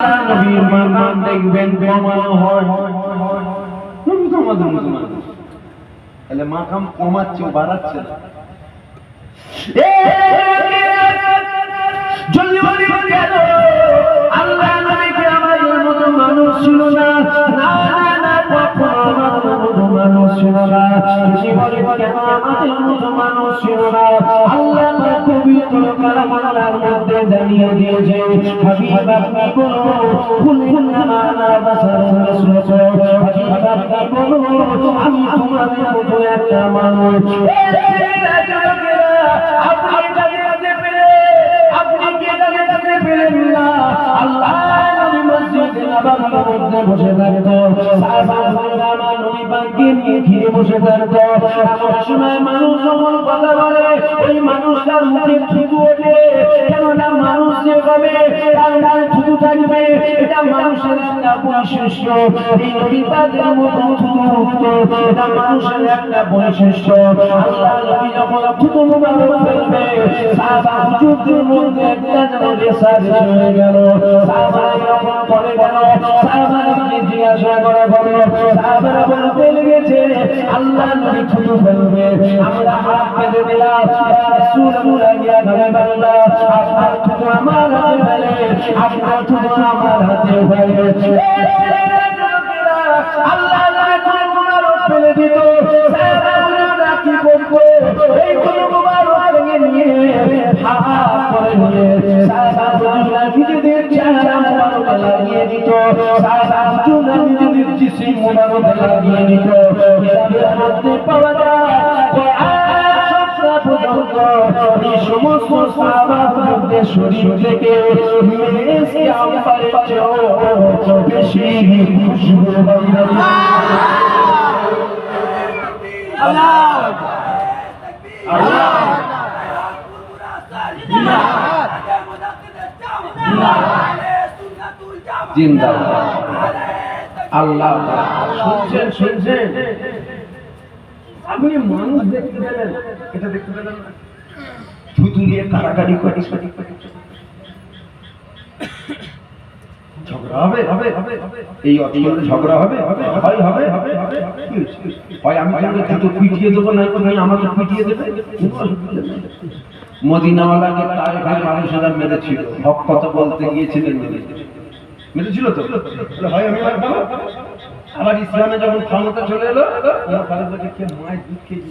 নবীর মান দেখবেন কমানো হয়। নবী তো আমাদের মতো তাহলে মাকাম কমাচ্ছে বাড়াচ্ছে না। ছিল না বলি কেন আমাদের মতো মানুষ ছিল না আল্লাহ পবিত্র কালামালার মধ্যে জানিয়ে দিয়েছে হাবিব আপনি বলো কুল ইন্নামা বাসারুন মিসলুকুম হাবিব আপনি বলো আমি তোমাদের মতো একটা মানুষ। এ যুবকেরা, বসে থাকতো মানুষ যখন মানুষটার মুখে কেননা মানুষ যেভাবে থুতু থাকবে, এটা মানুষের একটা বৈশিষ্ট্য। এই নবী পাকের মতো থুতু এটা মানুষের একটা বৈশিষ্ট্য। থুতু মুবারক ফেলবে সাহাবা মধ্যে একটা যেন রেসা হয়ে গেল। গেল জিজ্ঞাসা করা হলো, সাহাবারা বলতে লেগেছে, আল্লাহ নবী থুতু ফেলবে, আমরা দিলাম ইয়া রাসূলুল্লাহ ইয়া হাবিবাল্লাহ আপনার থুতু আমার হাতে আপনার থুতু আমার হাতে ফেলে আল্লাহ নবী থুতু ফেলে দিত সাহাবারা কি করতো এই থুতু ভেঙে নিয়ে দিত সাহাবারা নিজেদের দিত পাওয়া যায় শরীর থেকে বেশি আল্লাহ। শুনছেন শুনছেন? আপনি মানুষ দেখতে পেলেন। এটা দেখতে পেলেন না? থুতু দিয়ে কারাকারি করি ঝগড়া হবে হবে হবে এই অঞ্চলে ঝগড়া বলতে গিয়েছিলেন মেরেছিল। তো? আবার ইসলামে যখন ক্ষমতা চলে এলো ওমর ফারুক মায়ের দুধ খেয়েছি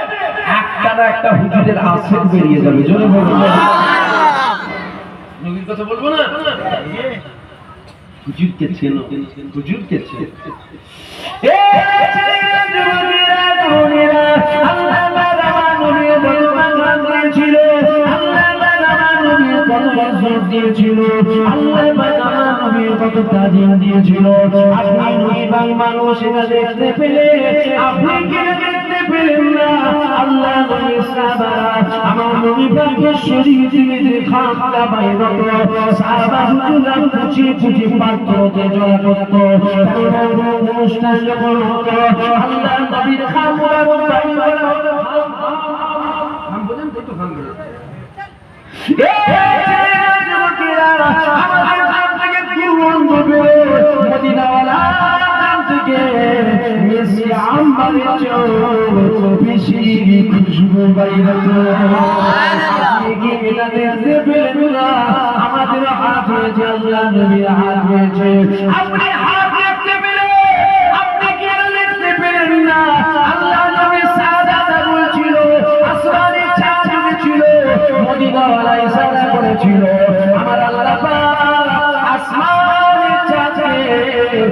একটা না একটা হুজুরের আসের বেরিয়ে যাবে। জোরে বলুন। নবীর কথা বলব না? হুজুরকে চেনো। হুজুরকে চেনো। কত সম্মান দিয়েছিল, আল্লাহ কত ইজ্জত দিয়েছিল, আল্লাহ পাক আমার নবীর কত তাজিম দিয়েছিল। আপনি নবী ভাই মানুষ এটা দেখতে পেলে আপনি কেন দেখতে পেলেন না? আল্লাহ আমার নবী শরীর থেকে যে খামটা সাহাবা হুজুরা কুচি কুচি পাত্রতে জড়া করতো। অনুষ্ঠান যখন হতো আল্লাহ নবীর খামটা বাইর করা থেকে আম্বারের চেয়েও বেশি খুশবু বাইরে আমাদের হাত হয়েছে আল্লাহ নবীর হাত হয়েছে।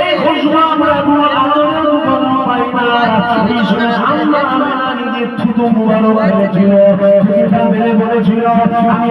এই খুশবু আমরা তোমার আনন্দ কোনো পাই না এই শুনে আম্মা নিজের থুতু মুবারক করেছিল বলেছিল আমি